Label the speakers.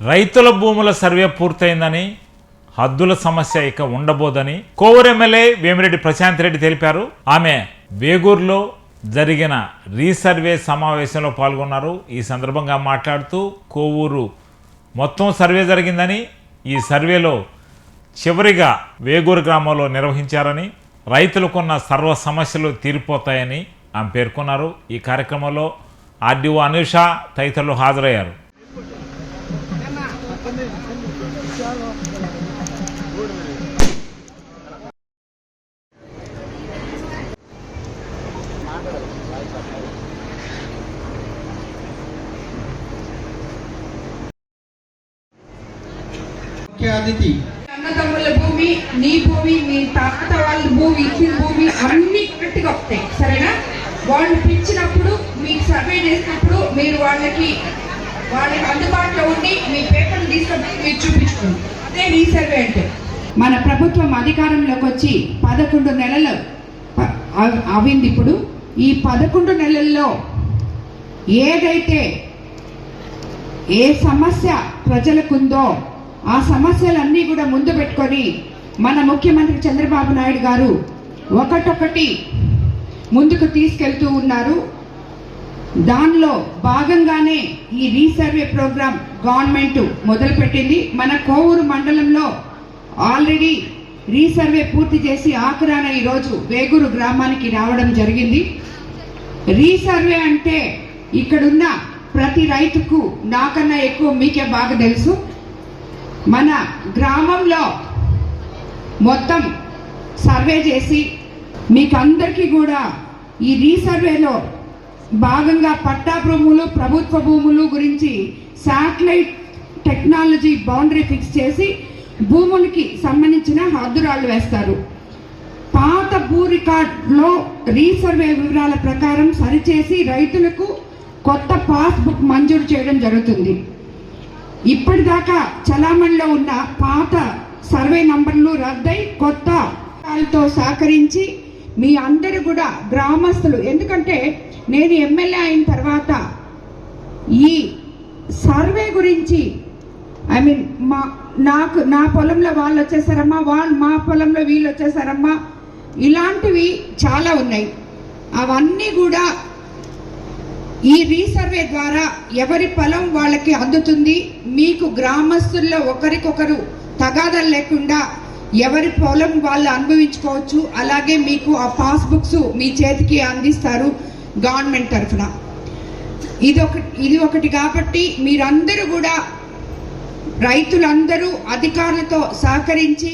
Speaker 1: రైతుల భూముల సర్వే పూర్తయిందని హద్దుల సమస్య ఇక ఉండబోదని కోవూరు ఎమ్మెల్యే వేమిరెడ్డి ప్రశాంత్ రెడ్డి తెలిపారు. ఆమె వేగూరులో జరిగిన రీసర్వే సమావేశంలో పాల్గొన్నారు. ఈ సందర్భంగా మాట్లాడుతూ కోవూరు మొత్తం సర్వే జరిగిందని ఈ సర్వేలో చివరిగా వేగూరు గ్రామంలో నిర్వహించారని రైతులకున్న సర్వ సమస్యలు తీరిపోతాయని ఆమె పేర్కొన్నారు. ఈ కార్యక్రమంలో ఆర్డీఓ అనుష తదితరులు హాజరయ్యారు.
Speaker 2: అతిథి.
Speaker 3: అన్నదమ్ముల భూమి నీ భూమి మీ తాత వాళ్ళ భూమి ఇచ్చిన భూమి అన్ని కరెక్ట్గా వస్తాయి. సరేనా? వాళ్ళు పిలిచినప్పుడు మీకు సర్వే చేసినప్పుడు మీరు వాళ్ళకి వాళ్ళకి అందుబాటులో ఉండి మీ పేపర్లు తీసుకొని మీరు చూపించుకోండి. అదే రీసర్వే అంటే మన ప్రభుత్వం అధికారంలోకి వచ్చి పదకొండు నెలలు అవింది ఇప్పుడు. ఈ పదకొండు నెలల్లో ఏదైతే ఏ సమస్య ప్రజలకుందో ఆ సమస్యలన్నీ కూడా ముందు పెట్టుకొని మన ముఖ్యమంత్రి చంద్రబాబు నాయుడు గారు ఒకటొకటి ముందుకు తీసుకెళ్తూ ఉన్నారు. దానిలో భాగంగానే ఈ రీసర్వే ప్రోగ్రాం గవర్నమెంట్ మొదలుపెట్టింది. మన కోవూరు మండలంలో ఆల్రెడీ రీసర్వే పూర్తి చేసి ఆఖరాన ఈరోజు వేగూరు గ్రామానికి రావడం జరిగింది. రీసర్వే అంటే ఇక్కడున్న ప్రతి రైతుకు నాకన్నా ఎక్కువ మీకే బాగా తెలుసు. మన గ్రామంలో మొత్తం సర్వే చేసి మీకు అందరికీ కూడా ఈ రీసర్వేలో భాగంగా పట్టా భూములు ప్రభుత్వ భూములు గురించి శాటిలైట్ టెక్నాలజీ బౌండరీ ఫిక్స్ చేసి భూములకి సంబంధించిన హద్దురాళ్ళు వేస్తారు. పాత భూ రికార్డులో రీసర్వే వివరాల ప్రకారం సరిచేసి రైతులకు కొత్త పాస్బుక్ మంజూరు చేయడం జరుగుతుంది. ఇప్పటిదాకా చలామణిలో ఉన్న పాత సర్వే నంబర్లు రద్దయి కొత్త సహకరించి మీ అందరూ కూడా గ్రామస్తులు. ఎందుకంటే నేను ఎమ్మెల్యే అయిన తర్వాత ఈ సర్వే గురించి ఐ మీన్ మా నాకు నా పొలంలో వాళ్ళు వచ్చేసారమ్మా వాళ్ళు మా పొలంలో వీళ్ళు వచ్చేసారమ్మా ఇలాంటివి చాలా ఉన్నాయి. అవన్నీ కూడా ఈ రీసర్వే ద్వారా ఎవరి పొలం వాళ్ళకి అందుతుంది మీకు గ్రామస్తుల్లో ఒకరికొకరు తగాదాలు లేకుండా ఎవరి పొలం వాళ్ళు అనుభవించుకోవచ్చు అలాగే మీకు ఆ పాస్బుక్స్ మీ చేతికి అందిస్తారు. గవర్నమెంట్ తరఫున. ఇది ఒక ఇది ఒకటి కాబట్టి మీరందరూ కూడా రైతులందరూ అధికారులతో సహకరించి